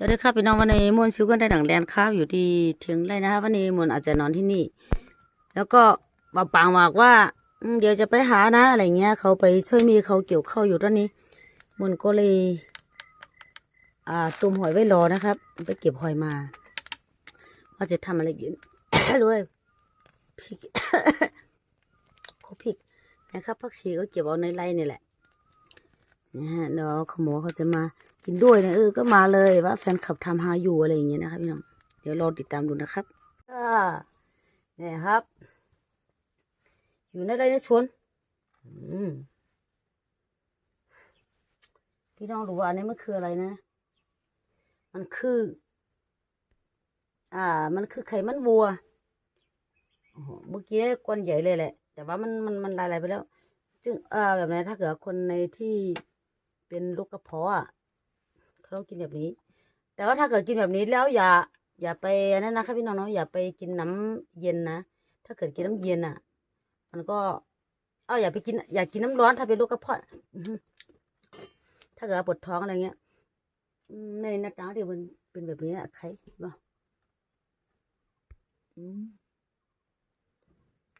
สวัสดีครับพี่น้องวันนี้มวนชิวกันได้ดังแดนข้าวอยู่ที่เทียงไรนะครับวันนี้มวนอาจจะนอนที่นี่ แล้วก็มาปางบอกว่าเดี๋ยวจะไปหานะอะไรเงี้ย เขาไปช่วยมีเขาเกี่ยวข้าวอยู่ตอนนี้มวนก็เลยอ่าตุ่มหอยไว้รอนะครับ ไปเก็บหอยมาว่าจะทำอะไรกินด้วยพริกโคพริกนะครับผักชีก็เก็บเอาในไรนี่แหละ นะฮะเดี๋ยวขโมยเขาจะมากินด้วยนะเออก็มาเลยว่าแฟนคลับทำหาอยู่อะไรอย่างเงี้ยนะครับพี่น้องเดี๋ยวรอติดตามดูนะครับอ่าเนี่ยครับ อยู่ในไรในสวนพี่น้องรู้ว่าอันนี้มันคืออะไรนะ มันคือ อ่า มันคือไขมันวัวเมื่อกี้ก้อนใหญ่เลยแหละ แต่ว่ามันมันมันลายๆไปแล้ว ซึ่งเอ่าแบบนี้ถ้าเกิดคนในที่ เป็นโรคกระเพาะอะเขาต้องกินแบบนี้ แต่ว่าถ้าเกิดกินแบบนี้แล้วอย่า อย่าไปนั่นนะครับพี่น้องเนาะอย่าไปกินน้ำเย็นนะถ้าเกิดกินน้ำเย็นอะ มันก็เอาอย่าไปกิน อย่ากินน้ำร้อนถ้าเป็นโรคกระเพาะถ้าเกิดปวดท้องอะไรเงี้ยในหน้าตาเดี๋ยวมันเป็นแบบนี้อะใครบ้าอืม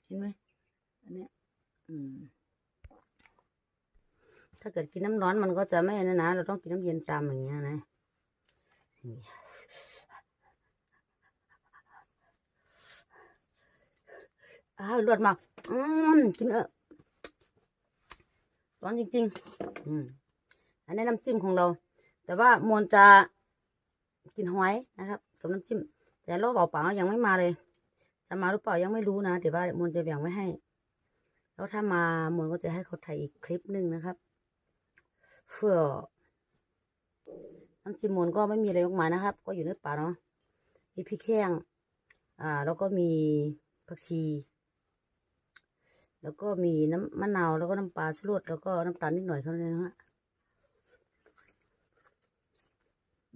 เห็นไหมอันเนี้ยอืมาเกิดกินน้ำร้อนมันก็จะไม่นะนะ เราต้องกินน้ำเย็นตามอย่างเงี้ยนะอ้าวรวดมากอืมกินเออร้อนจริง ๆ อืมอันนี้น้ำจิ้มของเรา แต่ว่ามวลจะกินหอยนะครับกับน้ำจิ้ม แต่รอบเปล่าๆยังไม่มาเลย จะมาหรือเปล่ายังไม่รู้นะเดี๋ยวว่ามวลจะแบ่งไว้ให้ แล้วถ้ามามวลก็จะให้เขาถ่ายอีกคลิปหนึ่งนะครับ เพื่อน้ำจิ้มมนก็ไม่มีอะไรมากมายนะครับ ก็อยู่ในป่าเนาะมีพริกแห้งอ่า แล้วก็มีผักชี แล้วก็มีน้ำมะนาวแล้วก็น้ำปลาชูรสแล้วก็น้ำตาลนิดหน่อยเท่านั้นเองนะฮะ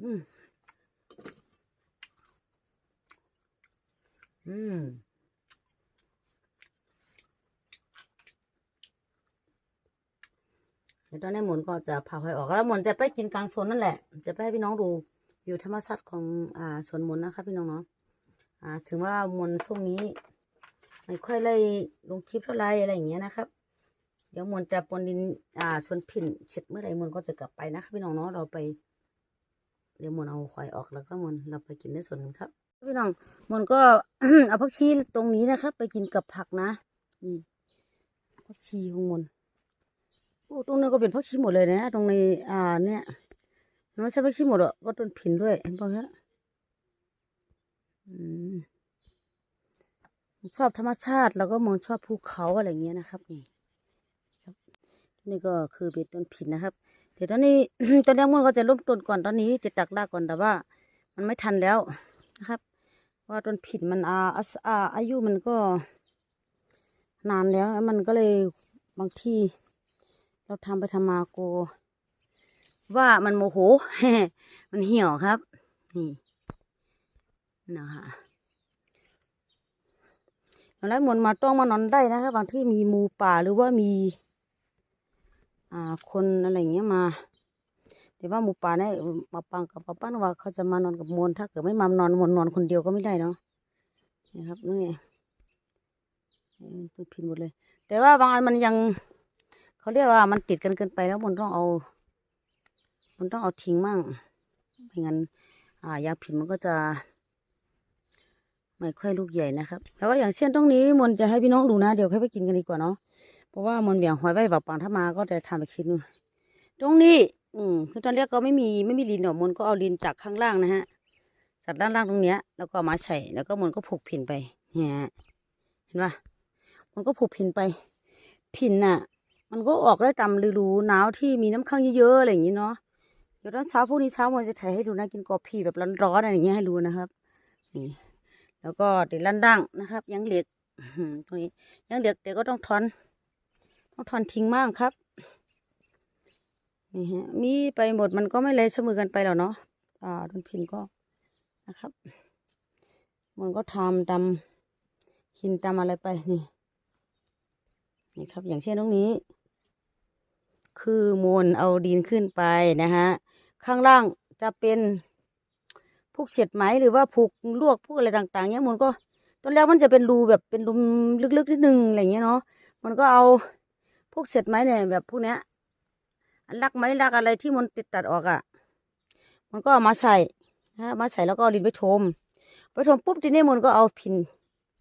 อืมอืม ดี๋ยวตอนนี้หมุนก็จะพาหอยออกแล้วหมุนจะไปกินกลางสวนนั่นแหละ จะไปให้พี่น้องดูอยู่ธรรมชาติของอ่าสวนหมุนนะคะพี่น้องเนาะอ่า ถึงว่าหมุนช่วงนี้ ไม่ค่อยเลยลงคลิปเท่าไรอะไรอย่างเงี้ยนะครับ เดี๋ยวหมุนจะปนดินอ่าสวนผินเสร็จเมื่อไหร่หมุนก็จะกลับไปนะคะพี่น้องเนาะเราไป เดี๋ยวหมุนเอาหอยออกแล้วก็หมุนเราไปกินในสวนกันครับพี่น้องหมุนก็เอาผักชีตรงนี้นะครับ ไปกินกับผักนะนี่ผักชีของหมุน ตรงนั้นก็เป็นผักชีหมดเลยนะ ตรงในอ่าเนี่ยมันไม่ใช่ผักชีหมดหรอกก็ต้นผินด้วยเห็นป่ะเนี่ยอืมชอบธรรมชาติแล้วก็มองชอบภูเขาอะไรเงี้ยนะครับนี่ครับนี่ก็คือเป็นต้นผินนะครับเดี๋ยวตอนนี้ตอนแรกมันก็จะล้มต้นก่อนตอนนี้จะตักรากก่อนแต่ว่า มันไม่ทันแล้วนะครับเพราะว่าต้นผินมันอาอาอาอายุมันก็นานแล้วมันก็เลยบางที เราทำไปทำมาโก ว่ามันโมโหมันเหี่ยวครับ นี่นะคะแล้วหมนมาต้องมานอนได้นะครับบางที่มีหมูป่าหรือว่ามี อ่าคนอะไรเงี้ยมาแต่ว่าหมูป่าเนี่ยมาปังกับป้าป้านว่าเขาจะมานอนกับมวลถ้าเกิดไม่มานอนมวลนอนคนเดียวก็ไม่ได้เนาะนี่ครับนี่ตัวพินหมดเลย แต่ว่าบางอันมันยัง เขาเรียกว่ามันติดกันเกินไปแล้วมันต้องเอา มันต้องเอาทิ้งมั่งไม่งั้น อ่ายางผิดมันก็จะไม่ค่อยลูกใหญ่นะครับ แต่ว่าอย่างเช่นตรงนี้มนจะให้พี่น้องดูนะ เดี๋ยวค่อยไปกินกันดีกว่าเนาะ เพราะว่ามนเบี่ยงหอยไว้แบบปังถ้ามาก็จะทำไปคิดนึงตรงนี้ อืมคือตอนแรกก็ไม่มีไม่มีลินหรอกมนก็เอาลินจากข้างล่างนะฮะ จากด้านล่างตรงเนี้ย แล้วก็มาใส่แล้วก็มนก็ผูกผินไปเนี่ยเห็นปะมันก็ผูกผินไป ผินน่ะ มันก็ออกได้ตามฤดูหนาวที่มีน้ำค้างเยอะๆอะไรอย่างนี้เนาะเดี๋ยวตอนเช้าพรุ่งนี้เช้ามันจะถ่ายให้ดูนะกินกอพีแบบร้อนๆอะไรอย่างเงี้ยให้ดูนะครับนี่แล้วก็ติดลันดังนะครับ ยังเหล็กอื้อหือตรงนี้ยังเหล็กเดี๋ยวก็ต้องถอน ต้องถอนทิ้งมากครับนี่ฮะมีไปหมดมันก็ไม่เลยเสมอกันไปหรอกเนาะอ่าต้นพินก็นะครับ มันก็ทำตำหินตำอะไรไปนี่นี่ครับ อย่างเช่นตรงนี้ คือมวลเอาดินขึ้นไปนะฮะข้างล่างจะเป็นพวกเสียดไหมหรือว่าผูกลวกพวกอะไรต่างๆเนี้ยมันก็ตอนแรกมันจะเป็นรูแบบเป็นรูลึกๆนิดนึงอะไรเงี้ยเนาะมันก็เอาพวกเศษไม้เนี่ยแบบพวกเนี้ยอันลักไม้ลักอะไรที่มันติดตัดออกอะ่ะ มันก็เอามาใส่นะมาใส่แล้วก็ดินไปถมไปถมปุ๊บทีนี้มันก็เอาพิน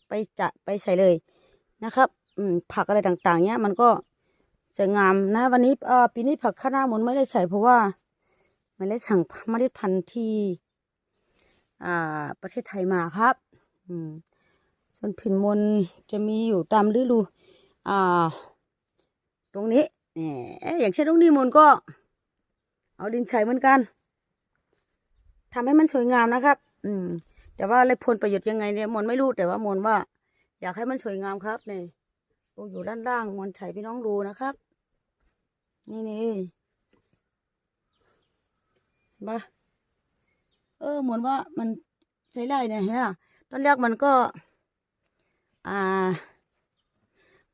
ไปจะไปใส่เลยนะครับ อืมผักอะไรต่างๆเนี้ยมันก็ จะงามนะวันนี้เอ่อปีนี้ผักข้าวหน้ามนไม่ได้ใส่เพราะว่าไม่ได้สั่งเมล็ดพันธุ์ที่อ่าประเทศไทยมาครับ อืมส่วนผินมนจะมีอยู่ตามฤดูอ่า ตรงนี้เนี่ยอย่างเช่นตรงนี้มนก็ เอาดินใส่เหมือนกันทำให้มันสวยงามนะครับ อืม แต่ว่าอะไรผลประโยชน์ยังไงเนี่ยมนไม่รู้แต่ว่ามนว่า อยากให้มันสวยงามครับเนี่ย ตรงอยู่ด้านล่างมนใส่พี่น้องดูนะครับ นี่นี่เห็นปะเออนว่ามันใช้ได้เนี่ยฮะตอนแรกมันก็ อ่า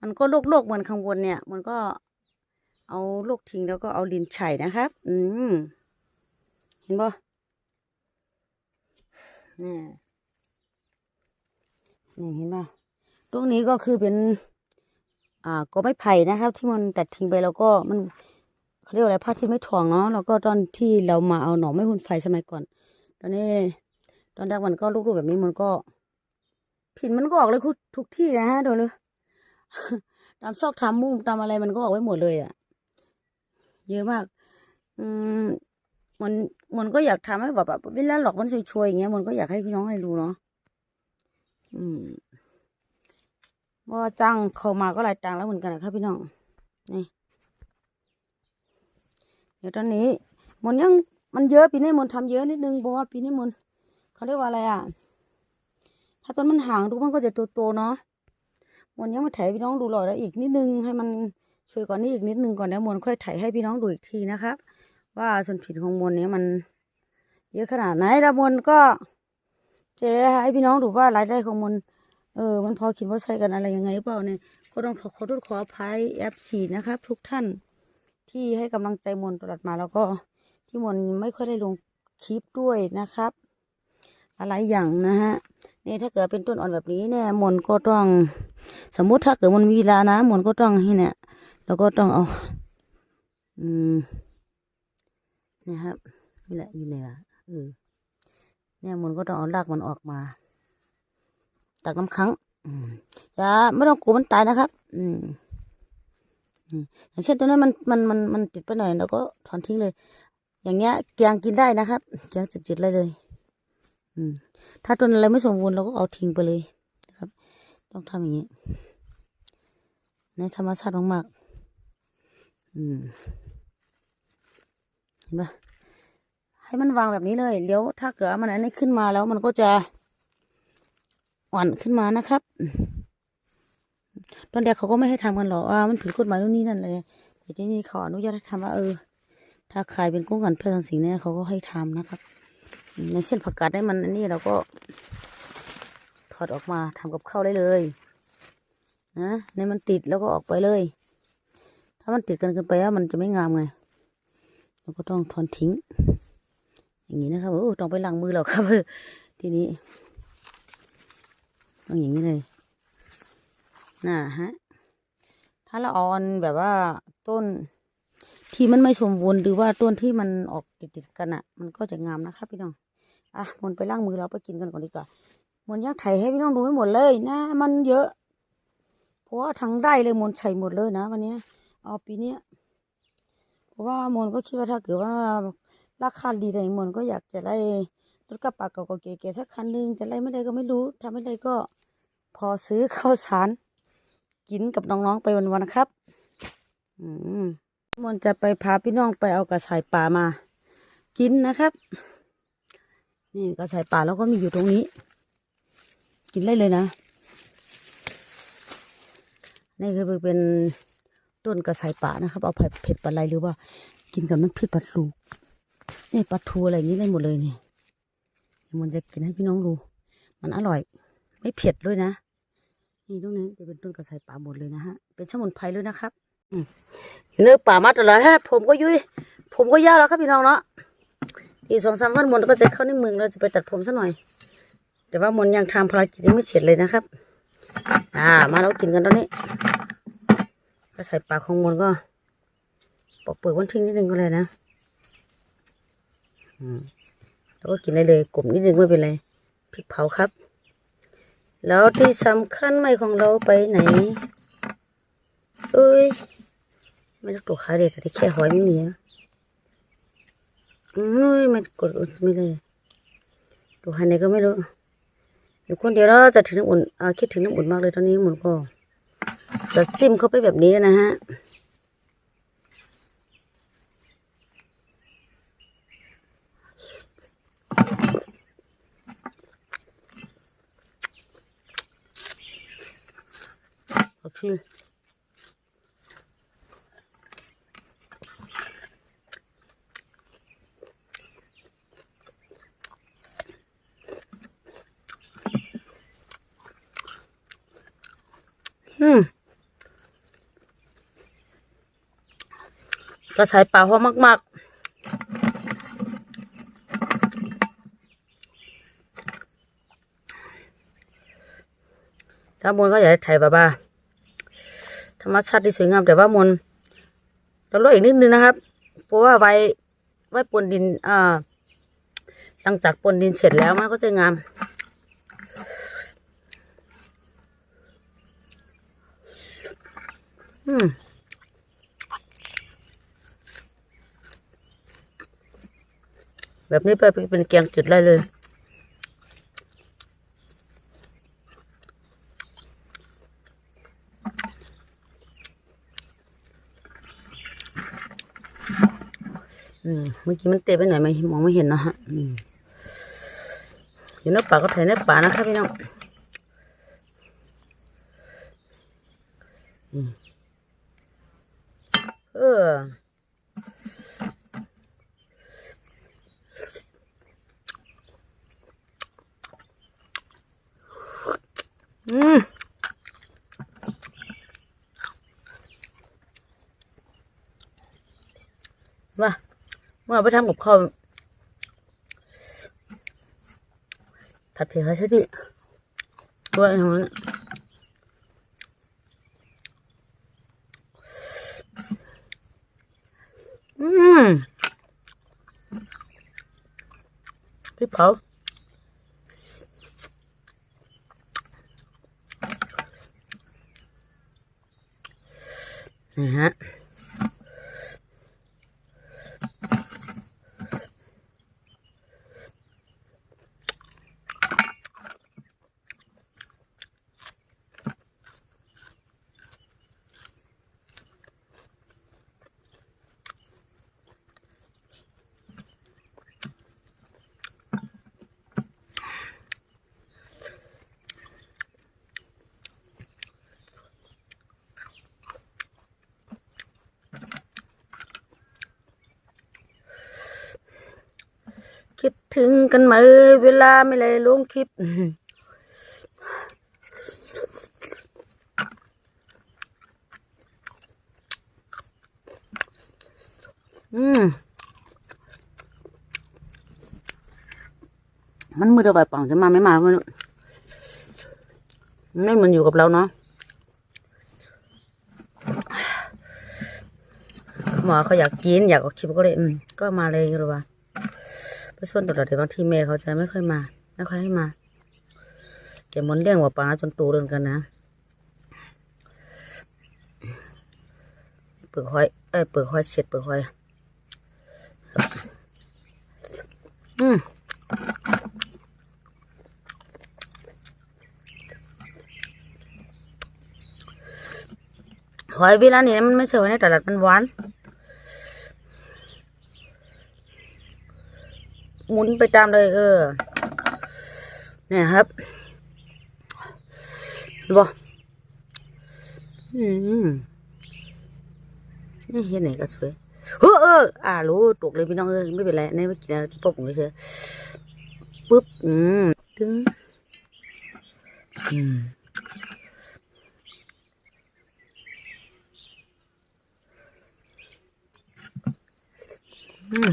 มันก็โลกๆเหมือนข้างบนเนี่ย มันก็เอาลูกทิ้งแล้วก็เอาดินไฉนะครับ อืม เห็นบ่นี่นี่เห็นป่ตรงนี้ก็คือเป็น่าก็ไม่ไผ่นะครับ ที่มันตัดทิ้งไปแล้วก็มันเขาเรียกอะไรผ้าที่ไม่ถ่วงเนาะแล้วก็ตอนที่เรามาเอาหน่อไม้หุ่นไฟสมัยก่อน ตอนนี้ ตอนแรกมันก็ลูกๆแบบนี้มันก็ ผินมันก็ออกเลยทุกทุกที่นะฮะดูเลยตามซอกตามมุมตามอะไรมันก็ออกไว้หมดเลยอะ เยอะมาก อืมมันมันก็อยากทำให้แบบแบบเวลาหลอกมันช่วยๆอย่างเงี้ยมันก็อยากให้พี่น้องให้ดูเนาะอืม ว่าจ้างเขามาก็หลายตังแล้วเหมือนกันนะครับพี่น้องนี่เดี๋ยวตอนนี้มนยังมันเยอะปีนี้มนทำเยอะนิดนึงเพราะว่าปีนี้มนเขาเรียกว่าอะไรอะ ถ้าต้นมันห่างดูมันก็จะโตๆเนาะมวนยังมาถ่ายพี่น้องดูหล่อแล้วอีกนิดนึงให้มันช่วยกว่านี้อีกนิดนึงก่อนแล้วมวนค่อยถ่ายให้พี่น้องดูอีกทีนะครับ ว่าส่วนผิดของมวนเนี้ยมัน เยอะขนาดไหนแล้วมวนก็จะให้พี่น้องดูว่ารายได้ของมวน เออ มันพอคิดว่าใช้กันอะไรยังไงหรือเปล่าเนี่ย ก็ต้องขอขอโทษขออภัยแอปฉีดนะครับ ทุกท่านที่ให้กำลังใจมนตลอดมาแล้วก็ที่มนไม่ค่อยได้ลงคลิปด้วยนะครับ อะไรอย่างนะฮะนี่ถ้าเกิดเป็นต้นอ่อนแบบนี้เนี่ยมนก็ต้อง สมมุติถ้าเกิดมันมีเวลานะมนก็ต้องให้เนี่ยเราก็ต้องเอา อืมนะครับนี่แหละอยู่ไหนล่ะเออเนี่ยมนก็ต้องเอารากมันออกมา ตักน้ำค้างอย่าไม่ต้องกลัวมันตายนะครับ อืมอย่างเช่นตัวนี้นมันมันมันมันติดไปหน่อยเราก็ถอนทิ้งเลย อย่างเงี้ยแกงกินได้นะครับแกงจิตๆเลยเลย อืม ถ้าต้นอะไรไม่สมบูรณ์เราก็เอาทิ้งไปเลยนะครับ ต้องทำอย่างนี้ในธรรมชาติมากๆอืมเห็นปะให้มันวางแบบนี้เลยเดี๋ยวถ้าเกิดมันอันนี้ขึ้นมาแล้วมันก็จะ อ่อนขึ้นมานะครับ ตอนแรกเขาก็ไม่ให้ทำกันหรอกว่ามันผิดกฎหมายนู่นนี่นั่นเลยแต่ที่นี่เขาอนุญาตให้ทำว่าเออ ถ้าใครเป็นกุ้งกันเพื่อนสิ่งนี้เขาก็ให้ทำนะครับ ในเส้นผักกาดได้มันอันนี้เราก็ถอดออกมาทำกับข้าวได้เลยนะในมันติดแล้วก็ออกไปเลย ถ้ามันติดกันเกินไปแล้วมันจะไม่งามไงเราก็ต้องถอนทิ้ง อย่างนี้นะครับโอ้ต้องไปล้างมือแล้วครับทีนี้ ต้องอย่างนี้เลยน่ะฮะ ถ้าเราออนแบบว่าต้นที่มันไม่สมบูรณ์หรือว่าต้นที่มันออกติดๆกันอะ มันก็จะงามนะครับพี่น้อง อะมนไปล้างมือเราไปกินกันก่อนดีกว่ามนยากไถให้พี่น้องดูไม่หมดเลยนะ มันเยอะ เพราะว่าทั้งได้เลยมนใส่หมดเลยนะวันนี้เอาปีเนี้ยเพราะว่ามนก็คิดว่าถ้าเกิดว่าราคาดีแต่มนก็อยากจะได้ รถกระบะเก่าๆเก๋ๆสักคันหนึงจะได้ไม่ได้ก็ไม่รู้ทำไม่ได้ก็ พอซื้อข้าวสาร กินกับน้องๆไปวันๆนะครับ อืมมนจะไปพาพี่น้องไปเอากระชายป่ามา กินนะครับ นี่กระชายป่าแล้วก็มีอยู่ตรงนี้ กินได้เลยนะ นี่คือเป็นต้นกระชายป่านะครับ เอาผัดเผ็ดปลาไหลหรือว่า กินกับน้ำพริกปลาทูนี่ปลาทูอะไรอย่างนี้ได้หมดเลยนี่ มันจะกินให้พี่น้องดู มันอร่อย ไม่เผ็ดด้วยนะ นี่ตรงนี้จะเป็นต้นกระชายป่าหมดเลยนะฮะ เป็นสมุนไพรด้วยนะครับอยู่ในป่ามาตลอดฮะ ผมก็ยุ้ยผมก็ยากแล้วครับพี่น้องเนาะ อีกสองสามวันมนก็จะเข้าในเมืองเราจะไปตัดผมซะหน่อย แต่ว่ามนยังทำภารกิจยังไม่เสร็จเลยนะครับ อ่า มาเรากินกันตอนนี้ก็ใส่ปากของมนก็ปอกเปลือกวันทิ้งนิดนึงก็เลยนะ อืม ก็กินได้เลยกลุ่มนิดนึงไม่เป็นไรพริกเผาครับ แล้วที่สำคัญไม่ของเราไปไหน เอ้ยไม่ต้องตัวขาเด็ดแต่แค่หอยไม่มีอะเอ้ยไม่กดไม่ได้ตัวหายไหนก็ไม่รู้อยู่คนเดียวแล้วจะถึงน้ำอุ่นคิดถึงน้ำอุ่นมากเลยตอนนี้หมุนก็จะจิ้มเข้าไปแบบนี้นะฮะ โอเคอืมก็ใช้ปลาหอมมากๆถ้ามนก็อยากให้ถ่ายแบบว่า ธรรมชาติที่สวยงามแต่ว่ามนเราลดอีกนิดนึงนะครับ เพราะว่าไว้ไว้ปนดินอ่าหลังจากปนดินเสร็จแล้วมันก็จะงามอืมแบบนี้ไปเป็นแกงจุดได้เลย อืมเมื่อกี้มันเตะไปหน่อยไหมมองไม่เห็นนะฮะอืมอยู่ในป่าก็ถ่ายในป่านะครับพี่น้องเอออืมว่า เมื่อไปทำกับข้าวผัดเผ็ดให้ใช่ดิด้วยอย่างนั้นอืมพริกเผานะฮะ คิดถึงกันไหมเวลาไม่เลยลงคลิปอืมมันมือเดียวไปปังจะมาไม่มาไม่ไม่มือนอยู่กับเราเนาะหมอเขาอยากกินอยากออกคลิปก็เลย อืมก็มาเลยหรือว่า ไปส่วนตัวเดี๋ยวบางทีแม่เขาจะไม่ค่อยมา ไม่ค่อยให้มาแกมนเลี้ยงว่าปลาจนโตเดินกันนะเปลือกหอยเอ้ยเปลือกหอยเช็ดเปลือกหอยอืมหอยเวลานี้มันไม่ใช่หอยในตลาดมันหวาน หมุนไปตามเลย เออ เนี่ยครับเห็นบ่อืมนี่เห็นไหนก็สวยเฮ้อเอออ่ารู้ตกเลยพี่น้องเอ้ยไม่เป็นไรนี่ไม่กินอะไรที่พวกผมเลยเถอปุ๊บ อืมตึงอืมอืม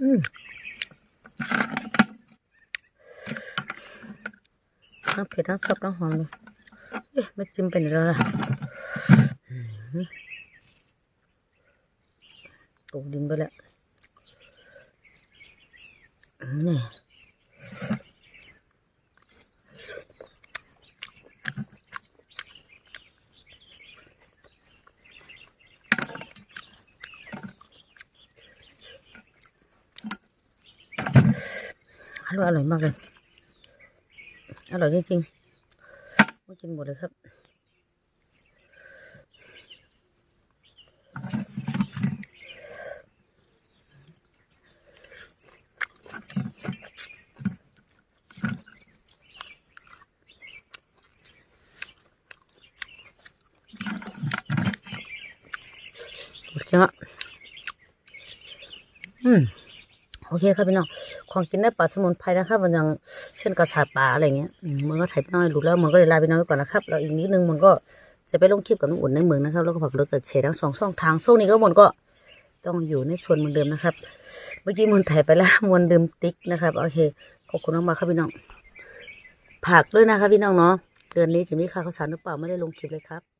อืม ทั้งเผ็ดทั้งซับทั้งหอมเลยเอ๊ะไม่จิ้มเป็นแล้วล่ะอืมตกดินไปแล้วอืมนี่อร่อยอร่อยมากเลยอร่อยจริงๆไม่ กินหมดเลยครับจริงอะอืม โอเคครับพี่น้อง ของกินได้ปลาสมุนไพรนะครับมันยัง ช่นกระสาปลาอะไรเงี้ยมันก็ถ่ายไปน้อยรู้แล้วมันก็เลยลาไปน้อยก่อนนะครับแล้วอีกนิดนึงมันก็จะไปลงคลิปกับน้องอุ่นในเมืองนะครับ แล้วก็ผักรถกับเชทั้งสองช่องทางช่วงนี้ก็มันก็ต้องอยู่ในชวนเหมือนเดิมนะครับ เมื่อกี้มันถ่ายไปแล้วมันเดิมติ๊กนะครับโอเคขอบคุณมากๆครับพี่น้องผักด้วยนะครับพี่น้องเนาะเดือนนี้จะมีค่าข้าวสารหรือเปล่าไม่ได้ลงคลิปเลยครับ